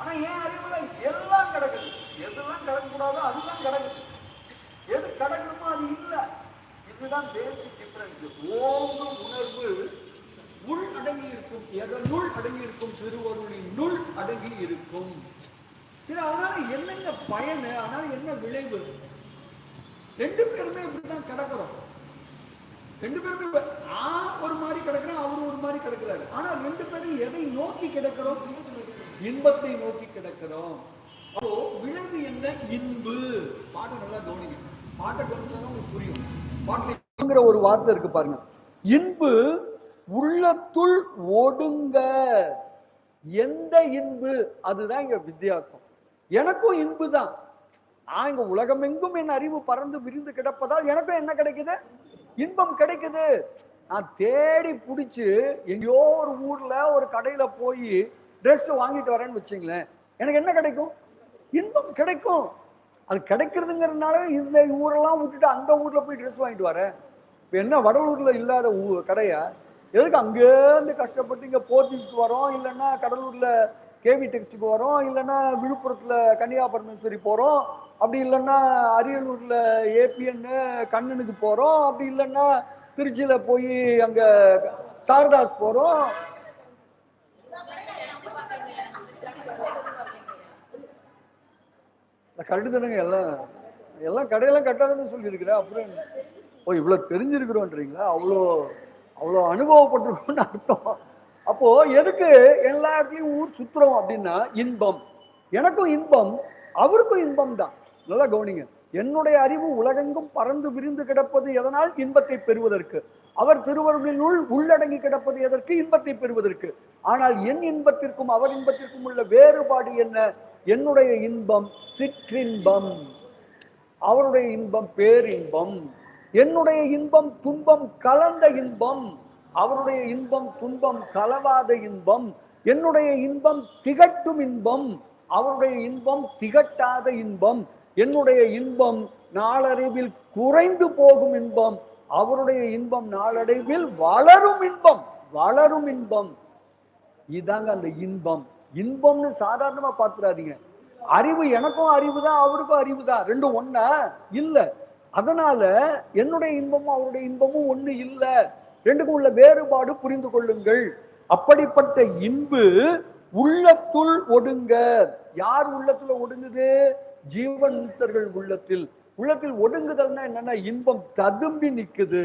ஆனா ஏன் அறிவுல எல்லாம் கிடக்குது? எதெல்லாம் கிடக்கக்கூடாதோ அதுதான் கிடக்குது. எது கிடக்கணுமோ அது இல்லை. இதுதான் பேசிக் டிஃபரன்ஸ் ஓங்கும் உணர்வு உள் அடங்கி இருக்கும் எதனுள் அடங்கி இருக்கும் திருவருளின் நுள் அடங்கி இருக்கும் சரி அதனால என்னங்க பயன்? அதனால என்ன விளைவு? ரெண்டு பேருமே இப்படிதான் கிடக்குறோம். ரெண்டு பேருமே நான் ஒரு மாதிரி கிடக்குறோம் அவரு ஒரு மாதிரி கிடக்குறாரு. ஆனா ரெண்டு பேரும் எதை நோக்கி கிடக்கிறோம்? இன்பத்தை நோக்கி கிடக்கிறோம். அப்போ விளைவு என்ன? இன்பு. பாட்டை நல்லா கவனிங்க. பாட்டை கவனிச்சாதான் உங்களுக்கு புரியும். பாட்டுங்கிற ஒரு வார்த்தை இருக்கு பாருங்க. இன்பு உள்ளத்துள் ஒடுங்க. எந்த இன்பு? அதுதான் இங்க வித்தியாசம். எனக்கும் இன்பு தான் நான் இங்க உலகமெங்கும் என் அறிவு பறந்து விரிந்து கிடப்பதால் எனக்கும் என்ன கிடைக்குது? இன்பம் கிடைக்குது. நான் தேடி பிடிச்சி எங்கேயோ ஒரு ஊர்ல ஒரு கடையில போய் ட்ரெஸ்ஸை வாங்கிட்டு வரேன்னு வச்சிங்களேன். எனக்கு என்ன கிடைக்கும்? இன்பம் கிடைக்கும். அது கிடைக்கிறதுங்கிறதுனால இந்த ஊரெல்லாம் விட்டுட்டு அந்த ஊரில் போய் ட்ரெஸ் வாங்கிட்டு வரேன். இப்போ என்ன வடலூரில் இல்லாத ஊ கடையா? எதுக்கு அங்கேருந்து கஷ்டப்பட்டு இங்கே போத்தீஸ்க்கு வரோம் இல்லைன்னா கடலூரில் கேவி டெக்ஸ்ட்டுக்கு வரோம் இல்லைன்னா விழுப்புரத்தில் கன்னியா பரமேஸ்வரி அப்படி இல்லைன்னா அரியலூரில் ஏபிஎன்னு கண்ணனுக்கு போகிறோம் அப்படி இல்லைன்னா திருச்சியில் போய் அங்கே சாரதாஸ் போகிறோம் கரெக்டு தானேங்க எல்லாம் எல்லாம் கடையெல்லாம் கட்டாதுன்னு சொல்லியிருக்கிறேன். அப்புறம் என்ன? ஓ இவ்வளோ தெரிஞ்சிருக்கிறோன்றீங்களா? அவ்வளோ அவ்வளோ அனுபவப்பட்டிருக்கோம்னு அர்த்தம். அப்போது எதுக்கு எல்லா இடத்துலையும் ஊர் சுற்றுறோம் அப்படின்னா இன்பம். எனக்கும் இன்பம் அவருக்கும் இன்பம் தான். நல்லா கவனிங்க. என்னுடைய அறிவு உலகெங்கும் பறந்து விரிந்து கிடப்பது எதனால்? இன்பத்தை பெறுவதற்கு. அவர் திருவருளினுள் உள்ளடங்கி கிடப்பது எதற்கு? இன்பத்தை பெறுவதற்கு. ஆனால் என் இன்பத்திற்கும் அவர் இன்பத்திற்கும் உள்ள வேறுபாடு என்ன? என்னுடைய இன்பம் சிற்றின்பம். அவருடைய இன்பம் பேரின்பம். என்னுடைய இன்பம் துன்பம் கலந்த இன்பம். அவருடைய இன்பம் துன்பம் கலவாத இன்பம். என்னுடைய இன்பம் திகட்டும் இன்பம். அவருடைய இன்பம் திகட்டாத இன்பம். என்னுடைய இன்பம் நாளறிவில் குறைந்து போகும் இன்பம். அவருடைய இன்பம் நாளடைவில் வளரும் இன்பம் வளரும் இன்பம். இதாங்க அந்த இன்பம். இன்பம்னு சாதாரணமா பார்த்துடாதீங்க அறிவு எனக்கும் அறிவு தான் அவருக்கும் அறிவு தான் ரெண்டும் ஒன்றா இல்ல. அதனால என்னுடைய இன்பமும் அவருடைய இன்பமும் ஒண்ணு இல்ல. ரெண்டுக்கும் உள்ள வேறுபாடு புரிந்து கொள்ளுங்கள். அப்படிப்பட்ட இன்பு உள்ளத்துள் ஒடுங்க. யார் உள்ளத்துல ஒடுங்குது? ஜீவன் முக்தர்கள் உள்ளத்தில். உள்ளத்தில் ஒடுங்குதல்னா என்னன்னா இன்பம். ததும்பி நிற்குது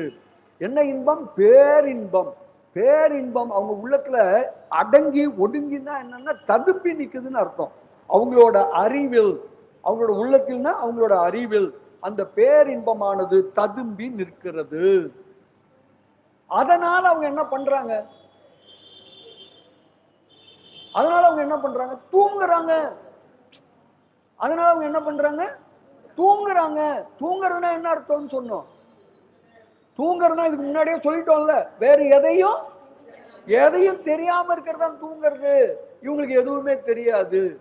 என்ன இன்பம்? பேரின்பம். பேரின்பம். அவங்க உள்ளத்துல அடங்கி ஒடுங்கினா என்னன்னா ததும்பி நிற்குதுன்னு அர்த்தம். அவங்களோட அறிவில் அவங்களோட உள்ளத்தில்னா அவங்களோட அறிவில் அந்த பேரின்பமானது ததும்பி நிற்கிறது. அதனால அவங்க என்ன பண்றாங்க? அதனால அவங்க என்ன பண்றாங்க? தூங்குறாங்க. அதனால அவங்க என்ன பண்றாங்க? தூங்குறாங்க. தூங்குறதுனா என்ன அர்த்தம்னு சொன்னோம். தூங்குறதுனா இதுக்கு முன்னாடியே சொல்லிட்டோம்ல. வேற எதையும் எதையும் தெரியாம இருக்கிறதா தூங்குறது? இவங்களுக்கு எதுவுமே தெரியாது.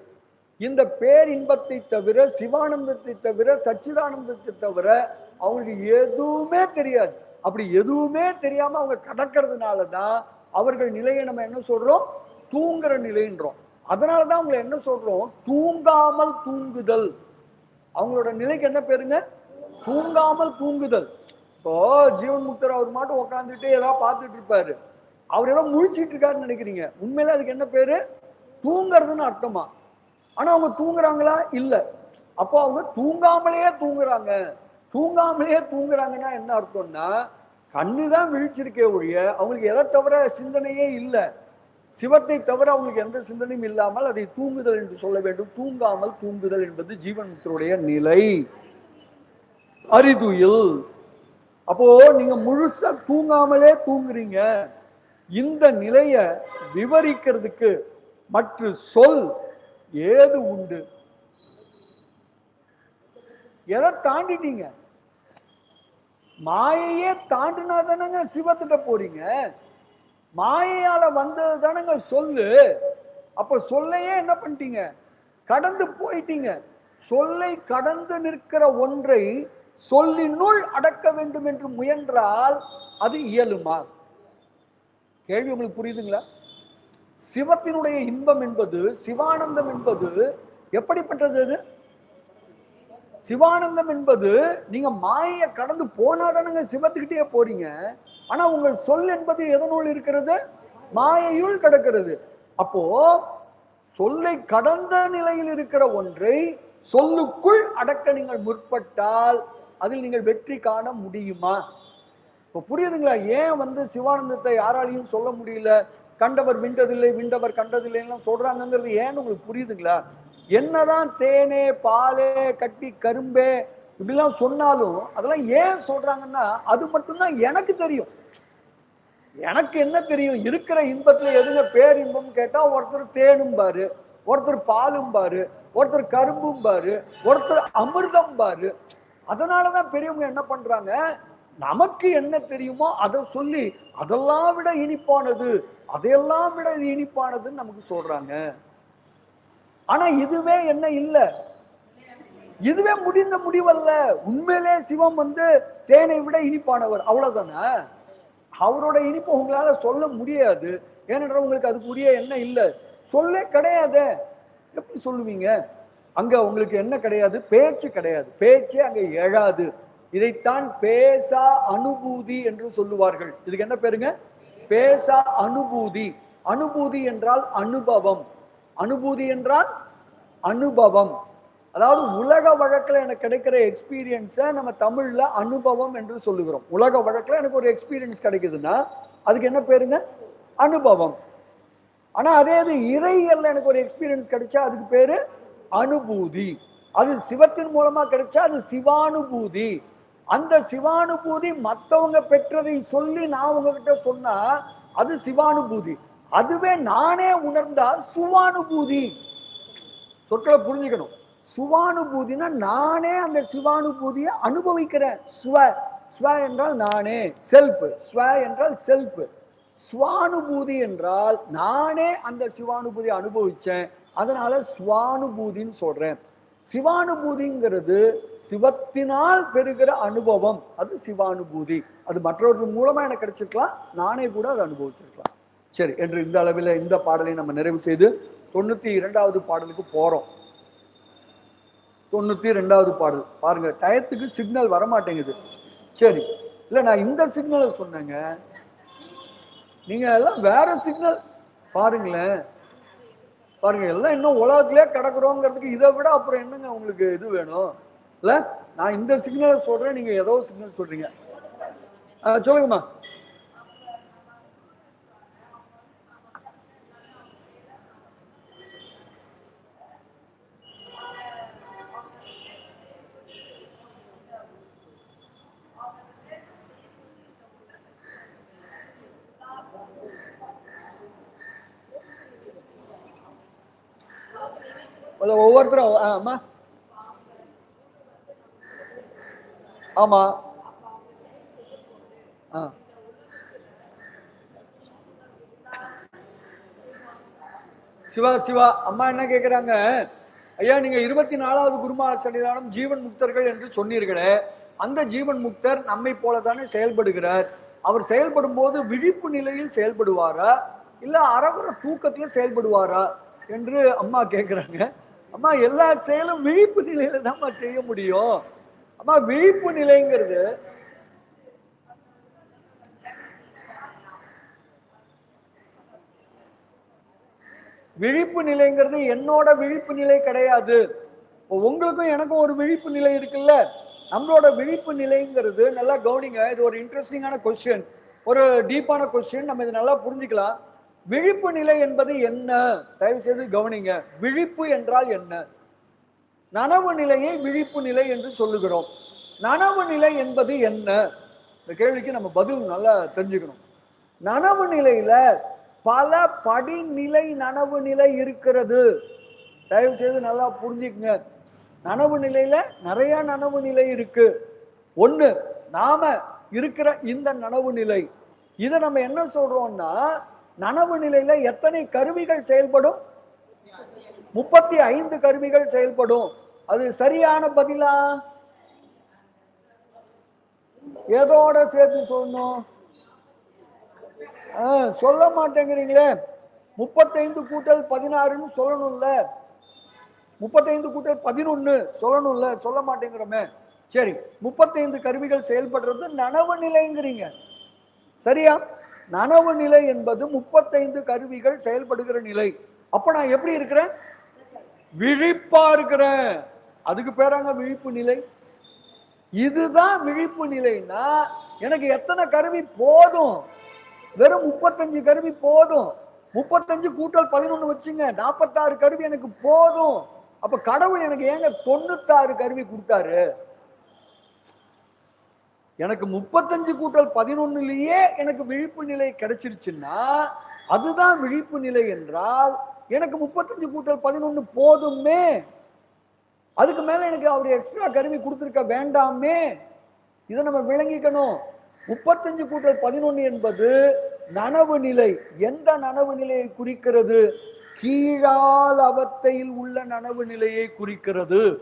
இந்த பேரின்பத்தை தவிர சிவானந்தத்தை தவிர சச்சிதானந்தத்தை தவிர அவங்களுக்கு எதுவுமே தெரியாது. அப்படி எதுவுமே தெரியாம அவங்க கடக்கிறதுனால தான் அவர்கள் நிலையை நம்ம என்ன சொல்றோம்? தூங்குற நிலைன்றோம். அதனால தான் அவங்களை என்ன சொல்றோம்? தூங்காமல் தூங்குதல். அவங்களோட நிலைக்கு என்ன பேருங்க? தூங்காமல் தூங்குதல். இப்போ ஜீவன் முக்தர் அவர் மாட்டும் உட்காந்துட்டு ஏதாவது பார்த்துட்டு இருப்பாரு. அவர் ஏதோ முழிச்சிட்டு இருக்காருன்னு நினைக்கிறீங்க. உண்மையில அதுக்கு என்ன பேரு? தூங்குறதுன்னு அர்த்தமா? ஆனா அவங்க தூங்குறாங்களா? இல்ல. அப்போ அவங்க தூங்காமலேயே தூங்குறாங்க. தூங்காமலேயே தூங்குறாங்கன்னா என்ன அர்த்தம்னா கண்ணு தான் விழிச்சிருக்கே ஒழிய அவங்களுக்கு எதை தவிர சிந்தனையே இல்லை. சிவத்தை தவிர அவங்களுக்கு எந்த சிந்தனையும் இல்லாமல் அதை தூங்குதல் என்று சொல்ல வேண்டும். தூங்காமல் தூங்குதல் என்பது ஜீவனத்தினுடைய நிலை. அரிதுயில். அப்போ நீங்க முழுசா தூங்காமலே தூங்குறீங்க. இந்த நிலைய விவரிக்கிறதுக்கு மற்ற சொல் ஏது உண்டு? எதை தாண்டிட்டீங்க? மாயையே தாண்டினா தானங்க சிவத்திட்ட போறீங்க. மாயையால வந்தது தானேங்க சொல்லு. அப்போ சொல்லையே என்ன பண்ணிட்டீங்க? கடந்து போயிட்டீங்க. சொல்லை கடந்து நிற்கிற ஒன்றை சொல்லினுள் அடக்க வேண்டும் என்று முயன்றால் அது இயலுமா? கேள்வி உங்களுக்கு புரியுதுங்களா? சிவத்தினுடைய இன்பம் என்பது சிவானந்தம் என்பது எப்படிப்பட்டது அது? சிவானந்தம் என்பது நீங்க மாயை கடந்து போனாதானுங்க சிவத்துக்கிட்டே போறீங்க. ஆனா உங்கள் சொல் என்பது எதனுள் இருக்கிறது? மாயையுள் கிடக்கிறது. அப்போ சொல்லை கடந்த நிலையில் இருக்கிற ஒன்றை சொல்லுக்குள் அடக்க நீங்கள் முற்பட்டால் அதில் நீங்கள் வெற்றி காண முடியுமா? இப்போ புரியுதுங்களா? ஏன் வந்து சிவானந்தத்தை யாராலையும் சொல்ல முடியல? கண்டவர் விண்டதில்லை விண்டவர் கண்டதில்லைலாம் சொல்றாங்கிறது ஏன்னு உங்களுக்கு புரியுதுங்களா? என்னதான் தேனே பாலே கட்டி கரும்பே இப்படிலாம் சொன்னாலும் அதெல்லாம் ஏன் சொல்றாங்கன்னா அது மட்டும்தான் எனக்கு தெரியும். எனக்கு என்ன தெரியும்? இருக்கிற இன்பத்தில் எதுங்க பேர் இன்பம் கேட்டால் ஒருத்தர் தேனும்பாரு ஒருத்தர் பாலும்பாரு ஒருத்தர் கரும்பும்பாரு ஒருத்தர் அமிர்தம் பாரு. அதனாலதான் பெரியவங்க என்ன பண்றாங்க? நமக்கு என்ன தெரியுமோ அதை சொல்லி அதெல்லாம் விட இனிப்பானது அதையெல்லாம் விட இனிப்பானதுன்னு நமக்கு சொல்றாங்க. ஆனால் இதுவே என்ன இல்லை. இதுவே முடிந்த முடிவல்ல. உண்மையிலே சிவம் வந்து தேனை விட இனிப்பானவர். அவ்வளவுதானே? அவரோட இனிப்பு உங்களால சொல்ல முடியாது. ஏனென்றால் உங்களுக்கு அதுக்குரிய என்ன இல்லை. சொல்லே கிடையாது. எப்படி சொல்லுவீங்க? அங்க உங்களுக்கு என்ன கிடையாது பேச்சு கிடையாது. பேச்சே அங்க எழாது. இதைத்தான் பேசா அனுபூதி என்று சொல்லுவார்கள். இதுக்கு என்ன பேருங்க? பேசா அனுபூதி. அனுபூதி என்றால் அனுபவம். அனுபூதி என்றால் அனுபவம். அதாவது உலக வழக்கில் எனக்கு கிடைக்கிற எக்ஸ்பீரியன்ஸை நம்ம தமிழில் அனுபவம் என்று சொல்லுகிறோம். உலக வழக்கில் எனக்கு ஒரு எக்ஸ்பீரியன்ஸ் கிடைக்குதுன்னா அதுக்கு என்ன பேருங்க? அனுபவம். ஆனால் அதே இது இறையல்ல எனக்கு ஒரு எக்ஸ்பீரியன்ஸ் கிடைச்சா அதுக்கு பேர் அனுபூதி. அது சிவத்தின் மூலமாக கிடைச்சா அது சிவானுபூதி. அந்த சிவானுபூதி மற்றவங்க பெற்றதை சொல்லி நான் உங்ககிட்ட சொன்னா அது சிவானுபூதி. அதுவே நானே உணர்ந்தால் சுவானுபூதி. சொற்களை புரிஞ்சுக்கணும். சுவானுபூதினா நானே அந்த சிவானுபூதியை அனுபவிக்கிறேன். ஸ்வ ஸ்வ என்றால் நானே செல்ஃப் ஸ்வ என்றால் செல்ஃப் சுவானுபூதி என்றால் நானே அந்த சிவானுபூதி அனுபவித்தேன் அதனால சுவானுபூதின்னு சொல்கிறேன் சிவானுபூதிங்கிறது சிவத்தினால் பெறுகிற அனுபவம். அது சிவானுபூதி. அது மற்றவர்கள் மூலமாக எனக்கு கிடைச்சிருக்கலாம். நானே கூட அதை அனுபவிச்சிருக்கலாம். சரி என்று இந்த அளவில் இந்த பாடலை நம்ம நிறைவு செய்து தொண்ணூற்றி இரண்டாவது பாடலுக்கு போகிறோம் தொண்ணூற்றி ரெண்டாவது பாடல் பாருங்க டயத்துக்கு சிக்னல் வரமாட்டேங்குது. சரி இல்லை நான் இந்த சிக்னலை சொன்னேங்க. நீங்கள் எல்லாம் வேற சிக்னல் பாருங்களேன். பாருங்கள் எல்லாம் இன்னும் உலகத்திலே கிடக்குறோங்கிறதுக்கு இதை விட அப்புறம் என்னங்க உங்களுக்கு இது வேணும்? இல்லை நான் இந்த சிக்னலை சொல்கிறேன் நீங்கள் ஏதோ சிக்னல் சொல்கிறீங்க ஆ, சொல்லுங்கம்மா. ஒவ்வொருத்தரும் ஆ, அம்மா ஆமா. ஆ. சிவா சிவா அம்மா என்ன கேக்குறாங்க? ஐயா நீங்க இருபத்தி நாலாவது குருமா சன்னிதானம் ஜீவன் முக்தர்கள் என்று சொன்னீர்களே. அந்த ஜீவன் முக்தர் நம்மை போல தானே செயல்படுகிறார். அவர் செயல்படும் போது விழிப்பு நிலையில் செயல்படுவாரா? இல்ல அரவர தூக்கத்துல செயல்படுவாரா? என்று அம்மா கேக்குறாங்க. அம்மா எல்லா செயலும் விழிப்பு நிலையில தான்மா செய்ய முடியும். அம்மா விழிப்பு நிலைங்கிறது விழிப்பு நிலைங்கிறது என்னோட விழிப்பு நிலை கிடையாது. இப்போ உங்களுக்கும் எனக்கும் ஒரு விழிப்பு நிலை இருக்குல்ல? நம்மளோட விழிப்பு நிலைங்கிறது நல்லா கவனிங்க. இது ஒரு இன்ட்ரெஸ்டிங்கான கொஸ்டின் ஒரு டீப்பான கொஸ்டின் நம்ம இதை நல்லா புரிஞ்சுக்கலாம். விழிப்பு நிலை என்பது என்ன? தயவு செய்து கவனிங்க. விழிப்பு என்றால் என்ன? நனவு நிலையை விழிப்பு நிலை என்று சொல்லுகிறோம். நனவு நிலை என்பது என்ன? இந்த கேள்விக்கு நம்ம பதில் நல்லா தெரிஞ்சுக்கணும். நனவு நிலையில பல படிநிலை நனவு நிலை இருக்கிறது. தயவு செய்து நல்லா புரிஞ்சுக்குங்க. நனவு நிலையில நிறைய நனவு நிலை இருக்கு. ஒன்று நாம இருக்கிற இந்த நனவு நிலை. இதை நம்ம என்ன சொல்றோம்னா நனவு நிலையில எத்தனை கருவிகள் செயல்படும்? முப்பத்தி ஐந்து கருவிகள் செயல்படும். அது சரியான பதிலா? எதோட சேர்த்து சொல்லணும்? ஆ, சொல்ல மாட்டேங்கிறீங்களே. முப்பத்தைந்து கூட்டல் பதினாறுன்னு சொல்லணும்ல. முப்பத்தைந்து கூட்டல் பதினொன்னு சொல்லணும்ல. சொல்ல மாட்டேங்கிறோமே. சரி முப்பத்தைந்து கருவிகள் செயல்படுறது நனவு நிலைங்கிறீங்க. சரியா? நனவு நிலை என்பது முப்பத்தைந்து கருவிகள் செயல்படுகிற நிலை. அப்ப நான் எப்படி இருக்கிறேன்? விழிப்பா இருக்கிறேன். அதுக்கு பேராங்க விழிப்பு நிலை. இதுதான் விழிப்பு நிலைன்னா எனக்கு எத்தனை கருவி போதும்? வெறும் முப்பத்தஞ்சு கருவி போதும். முப்பத்தஞ்சு கூட்டல் பதினொன்று வச்சுங்க. நாற்பத்தாறு கருவி எனக்கு போதும். அப்ப கடவுள் எனக்கு ஏங்க தொண்ணூத்தாறு கருவி கொடுத்தாரு? எனக்கு முப்பத்தஞ்சு கூட்டல் பதினொன்னுலேயே எனக்கு விழிப்பு நிலை கிடைச்சிருச்சுன்னா அதுதான் விழிப்பு நிலை என்றால் எனக்கு முப்பத்தஞ்சு கூட்டல் பதினொன்று போதுமே. அதுக்கு மேலே எனக்கு அவர் எக்ஸ்ட்ரா கருவி கொடுத்துருக்க வேண்டாமே. இதை நம்ம விளங்கிக்கணும். முப்பத்தஞ்சு கூட்டல் பதினொன்று என்பது நனவு நிலை. எந்த நனவு நிலையை குறிக்கிறது? கீழால் அவத்தையில் உள்ள நனவு நிலையை குறிக்கிறது.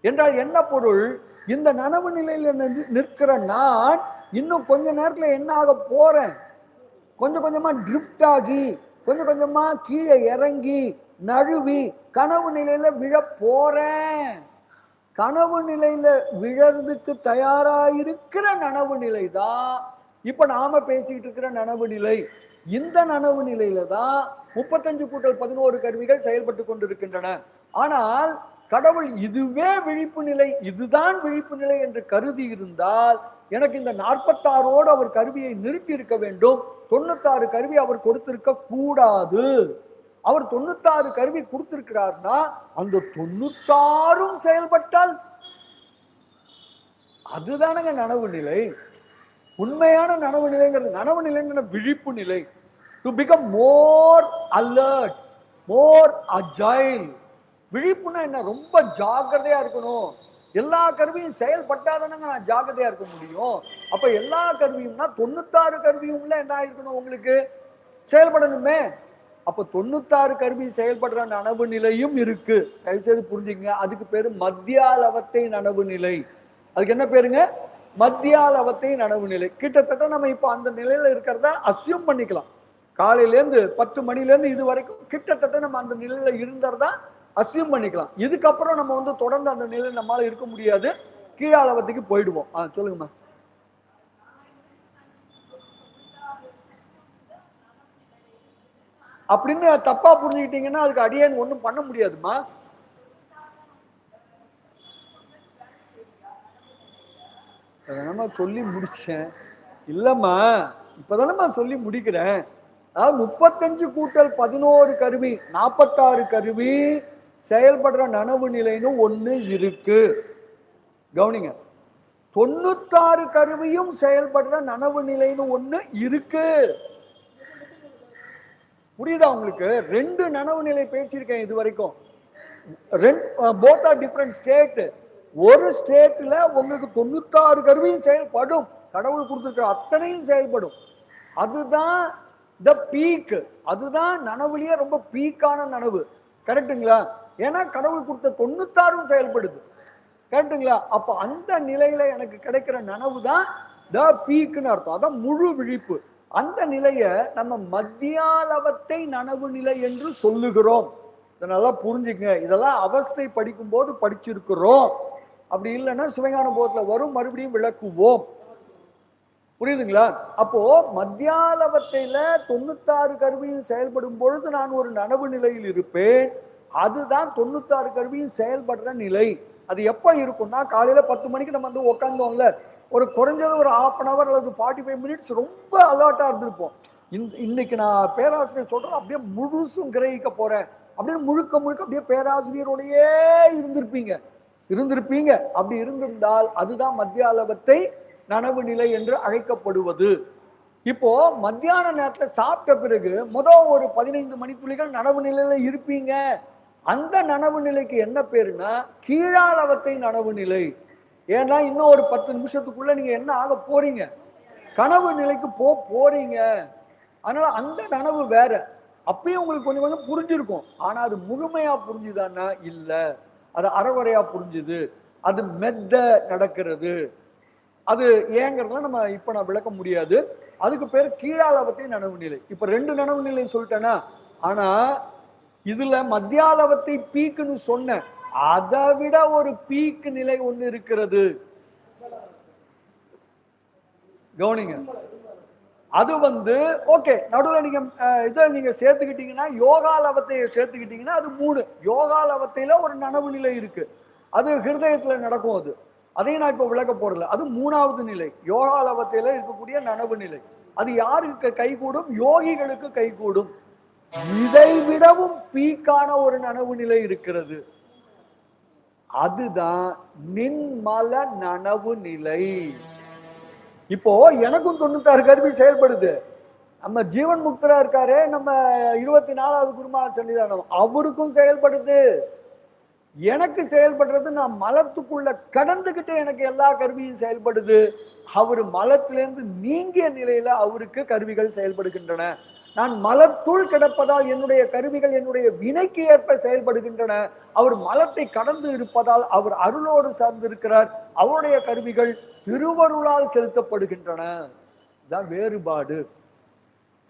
என்றால் என்ன பொருள்? இந்த நனவு நிலையில் நிற்கிற நான் இன்னும் கொஞ்ச நேரத்தில் என்ன ஆக போகிறேன் கொஞ்சம் கொஞ்சமாக ட்ரிஃப்ட் ஆகி கொஞ்சம் கொஞ்சமாக கீழே இறங்கி நழுவி கனவு நிலையில் விழ போகிறேன் கனவு நிலையில் விழறதுக்கு தயாராக இருக்கிற நனவு நிலை தான் இப்போ நாம் பேசிக்கிட்டு இருக்கிற நனவு நிலை. இந்த நனவு நிலையில தான் முப்பத்தஞ்சு கூட்டல் பதினோரு கருவிகள் செயல்பட்டு கொண்டிருக்கின்றன. ஆனால் கடவுள் இதுவே விழிப்பு நிலை இதுதான் விழிப்பு நிலை என்று கருதி இருந்தால் எனக்கு இந்த நாற்பத்தாறோடு அவர் கருவியை நிறுத்தி இருக்க வேண்டும். தொண்ணூத்தாறு கருவி அவர் கொடுத்திருக்க கூடாது. அவர் தொண்ணூத்தாறு கருவி கொடுத்திருக்கிறார்னா அந்த தொண்ணூத்தாறும் செயல்பட்டால் அதுதானங்க நனவு நிலை. உண்மையான நனவு நிலைங்கிறது நனவு நிலைங்கிற விழிப்பு நிலை. To become more alert more agile விழிப்புனா என்ன? ரொம்ப ஜாக்கிரதையா இருக்கணும். எல்லா கருவியும் செயல்பட்டாதானங்க நான் ஜாக்கிரதையா இருக்க முடியும். அப்ப எல்லா கருவியும்னா தொண்ணூத்தாறு கருவியும்ல என்ன இருக்கணும் உங்களுக்கு? செயல்படணுமே. அப்ப தொண்ணூத்தாறு கருவி செயல்படுற நனவு நிலையும் இருக்கு. தயவுசெய்து புரிஞ்சுங்க அதுக்கு பேரு மத்தியாலவத்தை நனவு நிலை. அதுக்கு என்ன பேருங்க? மத்தியாலவத்தை நனவு நிலை. கிட்டத்தட்ட நம்ம இப்ப அந்த நிலையில இருக்கிறத அசியூம் பண்ணிக்கலாம். காலையிலேருந்து பத்து மணிலேருந்து இது வரைக்கும் கிட்டத்தட்ட நம்ம அந்த நிலையில இருந்தறதா அசியூம் பண்ணிக்கலாம். இதுக்கப்புறம் நம்ம வந்து தொடர்ந்து அந்த நிலையில் நம்மளால இருக்க முடியாது. கீழாலவத்துக்கு போயிடுவோம். ஆ சொல்லுங்கம்மா அப்படின்னு தப்பா புரிஞ்சுக்கிட்டீங்கன்னா அதுக்கு அடியேன் ஒன்றும் பண்ண முடியாதுமா அதனால சொல்லி முடிச்சேன். இல்லம்மா இப்பதானம்மா சொல்லி முடிக்கிறேன். அதாவது முப்பத்தஞ்சு கூட்டல் பதினோரு கருவி நாற்பத்தாறு கருவி செயல்படுற நனவு நிலைன்னு ஒன்று இருக்கு. கவனிங்க. தொண்ணூத்தாறு கருவியும் செயல்படுற நனவு நிலைன்னு ஒன்று இருக்கு. புரியுதா உங்களுக்கு? ரெண்டு நனவு நிலை பேசியிருக்கேன் இது வரைக்கும். போத் ஆர் டிஃப்ரெண்ட் ஸ்டேட் ஒரு ஸ்டேட்டில் உங்களுக்கு தொண்ணூத்தாறு கருவியும் செயல்படும். கடவுள் கொடுத்துருக்கிற அத்தனையும் செயல்படும். அதுதான் த பீக் அதுதான் நனவுலேயே ரொம்ப பீக்கான நனவு. கரெக்ட்டுங்களா ஏன்னா கடவுள் கொடுத்த தொண்ணூத்தாறும் செயல்படுது. கேட்டுங்களா? அப்ப அந்த நிலையில எனக்கு கிடைக்கிற நனவு தான் த பீக்குன்னு அர்த்தம். அதான் முழு விழிப்பு. அந்த நிலையை நம்ம மத்தியாலவத்தை நனவு நிலை என்று சொல்லுகிறோம். இதை நல்லா புரிஞ்சுங்க இதெல்லாம் அவஸ்தை படிக்கும் போது படிச்சிருக்கிறோம். அப்படி இல்லைன்னா சிவஞான போதத்துல வரும் மறுபடியும் விளக்குவோம். புரியுதுங்களா? அப்போ மத்தியாலவத்தையில தொண்ணூத்தாறு கருவியும் செயல்படும் பொழுது நான் ஒரு நனவு நிலையில் இருப்பேன். அதுதான் தொண்ணூத்தாறு கருவியும் செயல்படுற நிலை. அது எப்போ இருக்கும்னா காலையில் பத்து மணிக்கு நம்ம வந்து உட்காந்தோம்ல ஒரு குறைஞ்சது ஒரு ஹாஃப் அன் அவர் அல்லது ஃபார்ட்டி ஃபைவ் மினிட்ஸ் ரொம்ப அலர்ட்டாக இருந்திருப்போம். இந் இன்னைக்கு நான் பேராசிரியர் சொல்கிறேன் அப்படியே முழுசும் கிரகிக்க போகிறேன் அப்படின்னு முழுக்க முழுக்க அப்படியே பேராசிரியரோடையே இருந்திருப்பீங்க. இருந்திருப்பீங்க. அப்படி இருந்திருந்தால் அதுதான் மத்திய அளவத்தை நனவு நிலை என்று அழைக்கப்படுவது. இப்போ மத்தியான நேரத்தில் சாப்பிட்ட பிறகு முதல் ஒரு பதினைந்து மணித்துளிகள் நனவு நிலையில இருப்பீங்க. அந்த நனவு நிலைக்கு என்ன பேருனா கீழாளவத்தை நனவு நிலை. ஏன்னா இன்னும் ஒரு பத்து நிமிஷத்துக்குள்ள நீங்க என்ன ஆக போறீங்க? கனவு நிலைக்கு போ போறீங்க. அதனால அந்த நனவு வேற. அப்பயும் உங்களுக்கு கொஞ்சம் கொஞ்சம் புரிஞ்சிருக்கும். ஆனா அது முழுமையா புரிஞ்சுதானா இல்ல. அது அறகுறையா புரிஞ்சுது. அது மெத்த நடக்கிறது. அது ஏங்கிறதுல நம்ம இப்ப நான் விளக்க முடியாது. அதுக்கு பேர் கீழாளவத்தை நனவு நிலை. இப்ப ரெண்டு நனவு நிலை சொல்லிட்டேன்னா ஆனா இதுல மத்தியாலவத்தை பீக்குன்னு சொன்னேன் அதை விட ஒரு பீக் நிலை ஒண்ணு இருக்கிறது. கவனிங்க. அது வந்து ஓகே நடுவில் நீங்க இதை நீங்க சேர்த்துக்கிட்டீங்கன்னா யோகா லவத்தை சேர்த்துக்கிட்டீங்கன்னா அது மூணு. யோகாலவத்தையில ஒரு நனவு நிலை இருக்கு. அது ஹிருதயத்துல நடக்கும் அது. அதையும் நான் இப்போ விளக்க போறல அது மூணாவது நிலை. யோகாலவத்தையில இருக்கக்கூடிய நனவு நிலை. அது யாருக்கு கைகூடும்? யோகிகளுக்கு கைகூடும். இதை விடவும் பீக்கான ஒரு நனவு நிலை இருக்கிறது. அதுதான் நின்மல நனவு நிலை. இப்போ எனக்கும் தொண்ணூத்தாறு கருவி செயல்படுது. நம்ம ஜீவன் முக்தரா இருக்காரு நம்ம இருபத்தி நாலாவது குருமா சன்னிதானம் அவருக்கும் செயல்படுது. எனக்கு செயல்படுறது நான் மலத்துக்குள்ள கடந்துகிட்டு எனக்கு எல்லா கருவியும் செயல்படுது. அவர் மலத்திலிருந்து நீங்கிய நிலையில அவருக்கு கருவிகள் செயல்படுகின்றன. நான் மலத்துள் கிடப்பதால் என்னுடைய கருவிகள் என்னுடைய வினைக்கு ஏற்ப செயல்படுகின்றன. அவர் மலத்தை கடந்து இருப்பதால் அவர் அருளோடு சார்ந்திருக்கிறார். அவருடைய கருவிகள் திருவருளால் செலுத்தப்படுகின்றன. இதான் வேறுபாடு.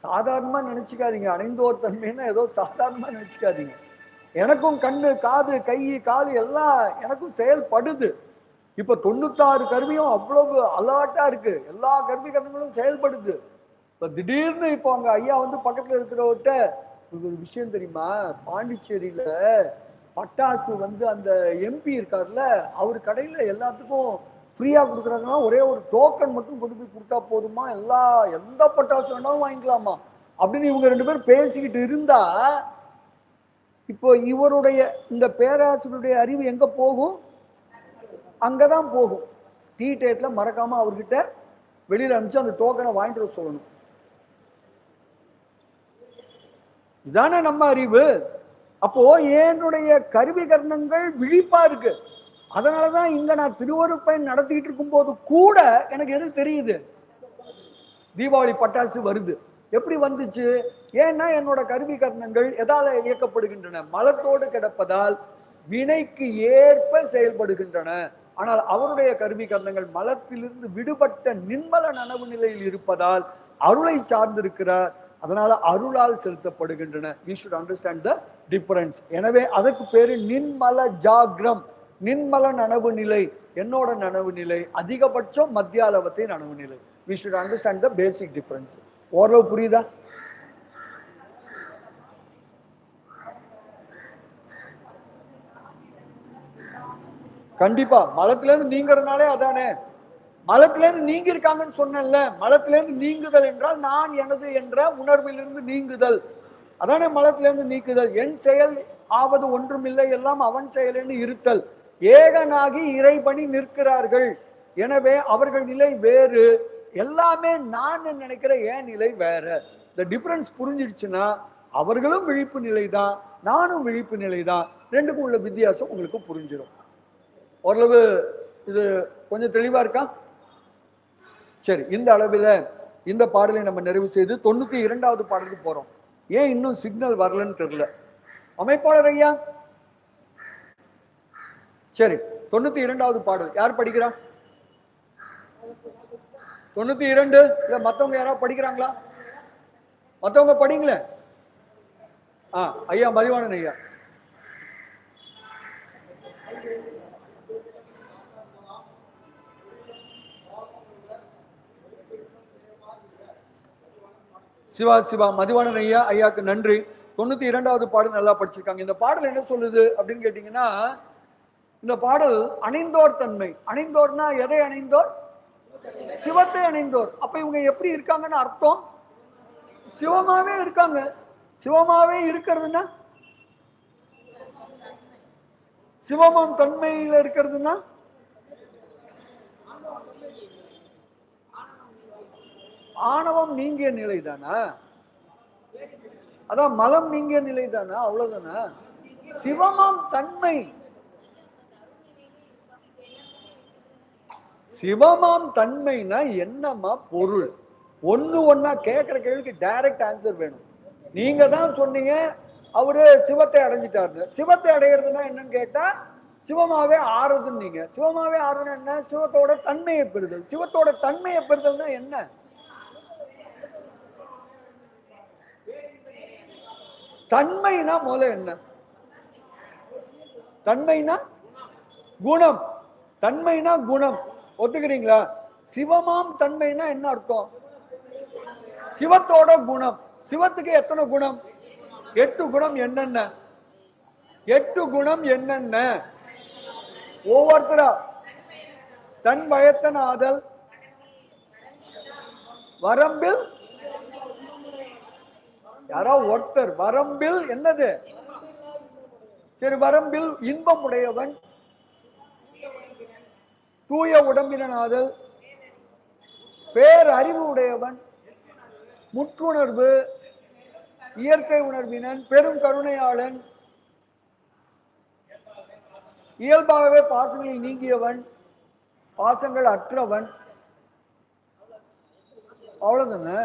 சாதாரணமாக நினச்சிக்காதீங்க. அணைந்தோர் தன்மைன்னா ஏதோ சாதாரணமாக நினச்சிக்காதீங்க. எனக்கும் கண்ணு காது கை கால் எல்லாம் எனக்கும் செயல்படுது. இப்போ தொண்ணூத்தாறு கருவியும் அவ்வளவு அலர்ட்டா இருக்குது எல்லா கருவி கருவிகளும் செயல்படுது. இப்போ திடீர்னு இப்போ அவங்க ஐயா வந்து பக்கத்தில் இருக்கிறவர்கிட்ட ஒரு விஷயம் தெரியுமா? பாண்டிச்சேரியில் பட்டாசு வந்து அந்த எம்பி இருக்கார்ல அவர் கடையில் எல்லாத்துக்கும் ஃப்ரீயாக கொடுக்குறாங்கன்னா ஒரே ஒரு டோக்கன் மட்டும் கொண்டு போய் கொடுத்தா போதுமா? எல்லா எந்த பட்டாசு வேணாலும் வாங்கிக்கலாமா? அப்படின்னு இவங்க ரெண்டு பேரும் பேசிக்கிட்டு இருந்தா இப்போ இவருடைய இந்த பேராசிரியருடைய அறிவு எங்கே போகும்? அங்கே தான் போகும் டீ டேட்டில் மறக்காமல் அவர்கிட்ட வெளியில் அனுப்பிச்சு அந்த டோக்கனை வாங்கிட்டு வர சொல்லணும். இதானே நம்ம அறிவு? அப்போ என்னுடைய கருவி கர்ணங்கள் விழிப்பா இருக்கு. அதனாலதான் இங்க நான் திருவருப்பயன் நடத்திக்கிட்டு இருக்கும்போது கூட எனக்கு எது தெரியுது? தீபாவளி பட்டாசு வருது. எப்படி வந்துச்சு? ஏன்னா என்னோட கருவி கர்ணங்கள் எதால இயக்கப்படுகின்றன? மலத்தோடு கிடப்பதால் வினைக்கு ஏற்ப செயல்படுகின்றன. ஆனால் அவருடைய கருவி கர்ணங்கள் மலத்திலிருந்து விடுபட்ட நின்மல நனவு நிலையில் இருப்பதால் அருளை சார்ந்திருக்கிறார். அதனால அருளால் செலுத்தப்படுகின்றன. We should understand the difference எனவே அதற்கு பேரு நின்மல ஜாகிரம் நின்மல நனவு நிலை என்னோட நனவு நிலை அதிகபட்சம் மத்தியாலவத்தை நனவு நிலை. We should understand the basic difference ஓரளவு புரியுதா? கண்டிப்பா. மலத்திலிருந்து நீங்கிறதுனாலே அதானே? மலத்திலிருந்து நீங்கி இருக்காங்கன்னு சொன்னேன்ல மலத்திலிருந்து நீங்குதல் என்றால் நான் எனது என்ற உணர்விலிருந்து நீங்குதல். அதானே மலத்திலிருந்து நீக்குதல். என் செயல் ஆவது ஒன்றுமில்லை எல்லாம் அவன் செயலென்று இருத்தல். ஏகனாகி இறைபணி நிற்கிறார்கள். எனவே அவர்கள் நிலை வேறு. எல்லாமே நான் நினைக்கிற என் நிலை வேற. இந்த டிஃப்ரென்ஸ் புரிஞ்சிடுச்சுன்னா அவர்களும் விழிப்பு நிலை தான் நானும் விழிப்பு நிலை தான் ரெண்டுக்கும் உள்ள வித்தியாசம் உங்களுக்கு புரிஞ்சிடும் ஓரளவு இது கொஞ்சம் தெளிவாக இருக்கா? சரி இந்த அளவில் இந்த பாடலை நம்ம நிறைவு செய்து தொண்ணூத்தி இரண்டாவது பாடலுக்கு போகிறோம் ஏன் இன்னும் சிக்னல் வரலன்னு தெரியல? அமைப்பாளர் ஐயா? சரி தொண்ணூத்தி இரண்டாவது பாடல். யார் படிக்கிறா? தொண்ணூத்தி இரண்டு? இல்லை மத்தவங்க யாராவது படிக்கிறாங்களா? மற்றவங்க படிங்களேன். ஆ ஐயா மதிவானன் ஐயா. சிவா சிவா மதிவாணன் ஐயா ஐயாக்கு நன்றி. தொண்ணூத்தி இரண்டாவது பாடல் நல்லா படிச்சிருக்காங்க. இந்த பாடல் என்ன சொல்லுது அப்படின்னு கேட்டீங்கன்னா இந்த பாடல் அணைந்தோர் தன்மை. அணைந்தோர்னா எதை அணைந்தோர்? சிவத்தை அணைந்தோர். அப்ப இவங்க எப்படி இருக்காங்கன்னு அர்த்தம்? சிவமாவே இருக்காங்க. சிவமாவே இருக்கிறதுனா சிவமம் தன்மையில இருக்கிறதுனா ஆணவம் நீங்கிய நிலை தானா அதான் மலம் நீங்கிய நிலை தானா அவ்வளவுதானா? சிவமம் தன்மை. சிவமாம் தன்மைனா என்னம்மா பொருள்? ஒன்று ஒன்றா கேட்கிற கேள்விக்கு டைரக்ட் ஆன்சர் வேணும். நீங்க தான் சொன்னீங்க அவரு சிவத்தை அடைஞ்சிட்டாரு சிவத்தை அடையிறதுனா என்னன்னு கேட்டா சிவமாவே ஆறுதுன்னு நீங்க சிவமாவே ஆறுதுன்னா என்ன? சிவத்தோட தன்மையை பெறுதல். சிவத்தோட தன்மையை பெறுதல்னா என்ன? தன்மைனா முதல்ல என்ன? தன்மைனா குணம். தன்மைனா குணம். ஒத்துக்கிறீங்களா? சிவமாம் தன்மைனா என்ன அர்த்தம்? சிவத்தோட குணம். சிவத்துக்கு எத்தனை குணம்? எட்டு குணம் என்னென்ன? எட்டு குணம் என்னென்ன? ஒவ்வொருத்தரா? தன் பயத்தன் ஆதல். வரம்பில் யாரோ ஒருத்தர் வரம்பில் என்னது? சரி வரம்பில் இன்பம் உடையவன் தூய உடம்பினாதல் பேர் அறிவு உடையவன் முற்றுணர்வு இயற்கை உணர்வினன் பெரும் கருணையாளன் இயல்பாகவே பாசங்களில் நீங்கியவன் பாசங்கள் அற்றவன். அவ்வளவுதானே?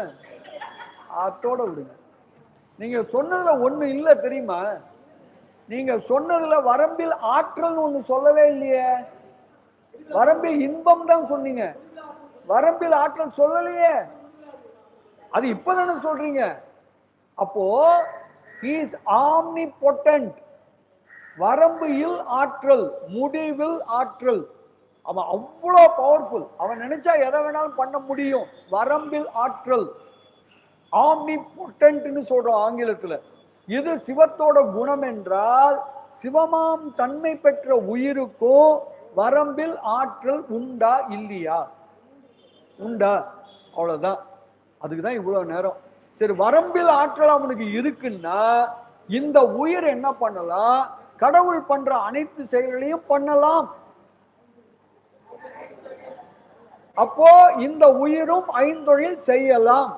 அத்தோட விடுங்க. நீங்கள் சொன்னதில் ஒன்று இல்லை தெரியுமா? நீங்கள் சொன்னதில் வரம்பில் ஆற்றல்னு ஒன்று சொல்லவே இல்லையே. வரம்பில் இன்பம் தான் சொன்னீங்க. வரம்பில் ஆற்றல் சொல்லலையே. அது இப்பதானே சொல்கிறீங்க அப்போ இஸ் ஆம்னி பொட்டன்ட் இல் ஆற்றல் முடிவில் ஆற்றல். அவன் அவ்வளோ பவர்ஃபுல் அவன் நினைச்சா எதை வேணாலும் பண்ண முடியும். வரம்பில் ஆற்றல். ஆம்னி பொட்டன்ட்னு சொல்கிறோம் ஆங்கிலத்தில். இது சிவத்தோட குணம் என்றால் சிவமாம் தன்மை பெற்ற உயிருக்கும் வரம்பில் ஆற்றல் உண்டா இல்லையா? உண்டா? அவ்வளோதான் அதுக்கு தான் இவ்வளோ நேரம். சரி வரம்பில் ஆற்றல் அவனுக்கு இருக்குன்னா இந்த உயிர் என்ன பண்ணலாம்? கடவுள் பண்ற அனைத்து செயல்களையும் பண்ணலாம். அப்போ இந்த உயிரும் ஐந்தொழில் செய்யலாம்.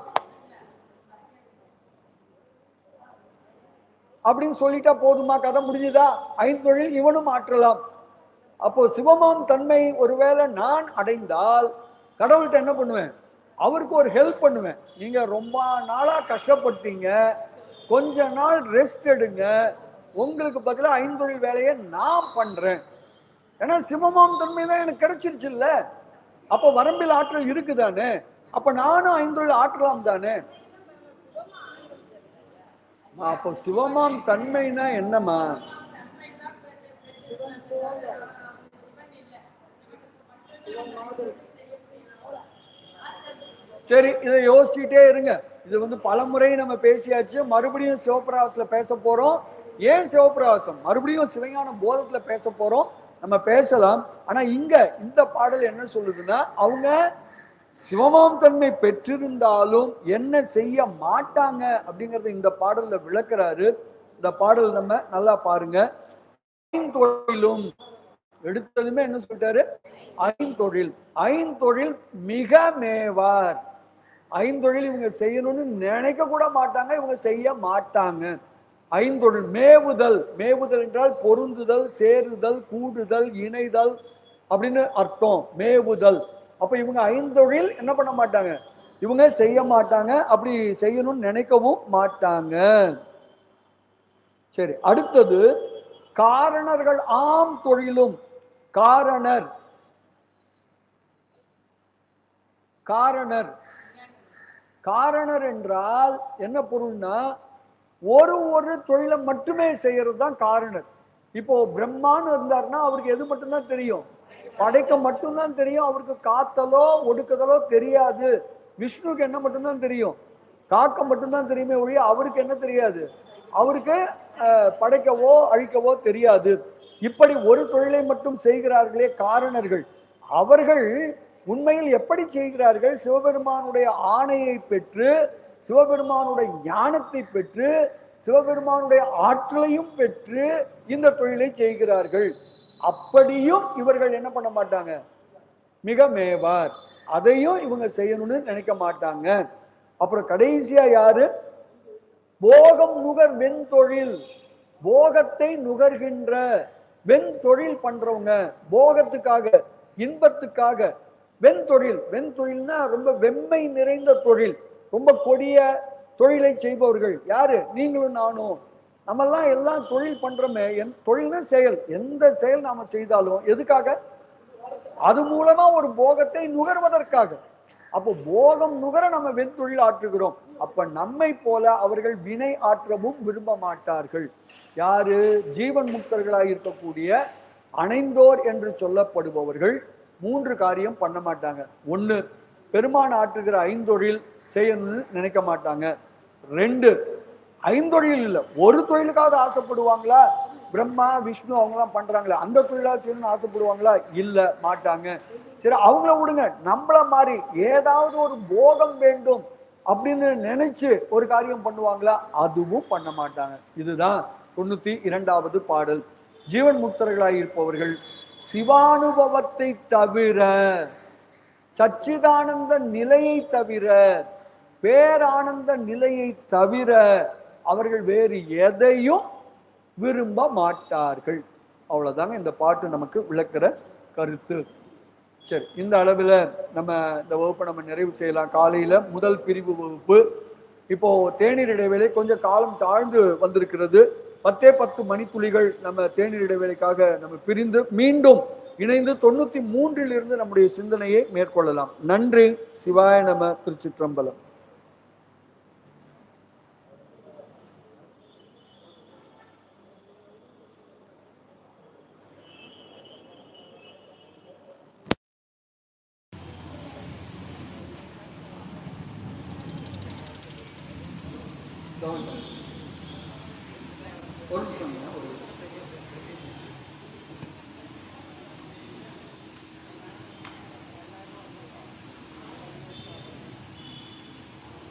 அப்படின்னு சொல்லிட்டா போதுமா? கதை முடிஞ்சுதா? ஐந்தொழில் இவனும் ஆற்றலாம். அப்போ சிவமாம் தன்மை ஒருவேளை நான் அடைந்தால் கடவுள்கிட்ட என்ன பண்ணுவேன்? அவருக்கு ஒரு ஹெல்ப் பண்ணுவேன். நீங்க ரொம்ப நாளா கஷ்டப்பட்டீங்க. கொஞ்ச நாள் ரெஸ்ட் எடுங்க. உங்களுக்கு பதிலாக ஐந்தொழில் வேலையை நான் பண்றேன். ஏன்னா சிவமாம் தன்மை தான் எனக்கு கிடைச்சிருச்சு இல்லை அப்போ வரம்பில் ஆற்றல் இருக்குதானே? அப்போ நானும் ஐந்தொழில் ஆற்றலாம் தானே? அப்போ சிவமாம் தன்மைனா என்னம்மா? சரி இதை யோசிச்சுட்டே இருங்க. இது வந்து பலமுறை நம்ம பேசியாச்சு. மறுபடியும் சிவபிரகாசத்துல பேச போறோம். ஏன் சிவபிரகாசம் மறுபடியும் சிவஞான போதத்துல பேச போறோம். நம்ம பேசலாம். ஆனா இங்க இந்த பாடல் என்ன சொல்லுதுன்னா அவங்க சிவமாம் தன்மை பெற்றிருந்தாலும் என்ன செய்ய மாட்டாங்க அப்படிங்கறத இந்த பாடல்ல விளக்குறாரு. இந்த பாடல் நம்ம நல்லா பாருங்க. ஐந்தொழிலும் எடுத்ததுமே என்ன சொல்லிட்டாரு? ஐந்தொழில் ஐந்தொழில் மிக மேவார். ஐந்தொழில் இவங்க செய்யணும்னு நினைக்க கூட மாட்டாங்க இவங்க செய்ய மாட்டாங்க. ஐந்தொழில் மேவுதல். மேவுதல் என்றால் பொருந்துதல் சேருதல் கூடுதல் இணைதல் அப்படின்னு அர்த்தம். மேவுதல். அப்போ இவங்க ஐந்தொழில் என்ன பண்ண மாட்டாங்க? இவங்க செய்ய மாட்டாங்க. அப்படி செய்யணும்னு நினைக்கவும் மாட்டாங்க. சரி அடுத்தது காரணர்கள் ஆம் தொழிலும். காரணர். காரணர். காரணர் என்றால் என்ன பொருள்னா ஒரு ஒரு தொழிலை மட்டுமே செய்யறது தான் காரணர். இப்போ பிரம்மான்னு இருந்தாருன்னா அவருக்கு எது மட்டும்தான் தெரியும்? படைக்க மட்டும்தான் தெரியும் அவருக்கு காத்தலோ ஒடுக்குதலோ தெரியாது. விஷ்ணுக்கு என்ன மட்டும்தான் தெரியும்? காக்க மட்டும்தான் தெரியுமே ஒழிய அவருக்கு என்ன தெரியாது? அவருக்கு படைக்கவோ அழிக்கவோ தெரியாது. இப்படி ஒரு தொழிலை மட்டும் செய்கிறார்களே காரணர்கள். அவர்கள் உண்மையில் எப்படி செய்கிறார்கள்? சிவபெருமானுடைய ஆணையை பெற்று சிவபெருமானுடைய ஞானத்தை பெற்று சிவபெருமானுடைய ஆற்றலையும் பெற்று இந்த தொழிலை செய்கிறார்கள். அப்படியும் இவர்கள் என்ன பண்ண மாட்டாங்க? மிக மேவார். அதையும் இவங்க செய்யணும்னு நினைக்க மாட்டாங்க. அப்புறம் கடைசியா யாரு? போகம் நுகர் வெண்தொழில். போகத்தை நுகர்கின்ற வெண்தொழில் பண்றவங்க. போகத்துக்காக இன்பத்துக்காக. வெண்தொழில். வெண்தொழில்னா ரொம்ப வெம்மை நிறைந்த தொழில். ரொம்ப கொடிய தொழிலை செய்பவர்கள். யாரு? நீங்களும் நானும். நம்மெல்லாம் எல்லாம் தொழில் பண்ணுறோமே என் தொழில்னா செயல். எந்த செயல் நாம செய்தாலும் எதுக்காக? அது மூலமாக ஒரு போகத்தை நுகர்வதற்காக. அப்போ போகம் நுகர நம்ம வெண்தொழில் ஆற்றுகிறோம். அப்ப நம்மை போல அவர்கள் வினை ஆற்றவும் விரும்ப மாட்டார்கள். யாரு? ஜீவன் முக்தர்களாக இருக்கக்கூடிய அணைந்தோர் என்று சொல்லப்படுபவர்கள் மூன்று காரியம் பண்ண மாட்டாங்க. ஒன்று பெருமான் ஆற்றுகிற ஐந்தொழில் செய்யணும்னு நினைக்க மாட்டாங்க. ரெண்டு ஐந்தொழில் இல்லை. ஒரு தொழிலுக்காவது ஆசைப்படுவாங்களா? பிரம்மா விஷ்ணு அவங்கலாம் பண்றாங்களா அந்த தொழிலா செய்யணும்னு ஆசைப்படுவாங்களா? இல்ல மாட்டாங்க. சரி அவங்கள விடுங்க. நம்மள மாதிரி ஏதாவது ஒரு போகம் வேண்டும் அப்படின்னு நினைச்சு ஒரு காரியம் பண்ணுவாங்களா? அதுவும் பண்ண மாட்டாங்க. இதுதான் தொண்ணூத்தி இரண்டாவது பாடல். ஜீவன் முக்தர்களாய் இருப்பவர்கள் சிவானுபவத்தை தவிர சச்சிதானந்த நிலையை தவிர பேரானந்த நிலையை தவிர அவர்கள் வேறு எதையும் விரும்ப மாட்டார்கள். அவ்வளோதாங்க இந்த பாட்டு நமக்கு விளக்குற கருத்து. சரி இந்த அளவில் நம்ம இந்த வகுப்பை நம்ம நிறைவு செய்யலாம். காலையில் முதல் பிரிவு வகுப்பு. இப்போ தேநீர் இடைவேளை கொஞ்சம் காலம் தாழ்ந்து வந்திருக்கிறது. பத்தே பத்து மணித்துளிகள் நம்ம தேநீர் இடைவேளைக்காக நம்ம பிரிந்து மீண்டும் இணைந்து தொண்ணூற்றி மூன்றில் இருந்து நம்முடைய சிந்தனையை மேற்கொள்ளலாம். நன்றி. சிவாய நம திருச்சிற்றம்பலம்.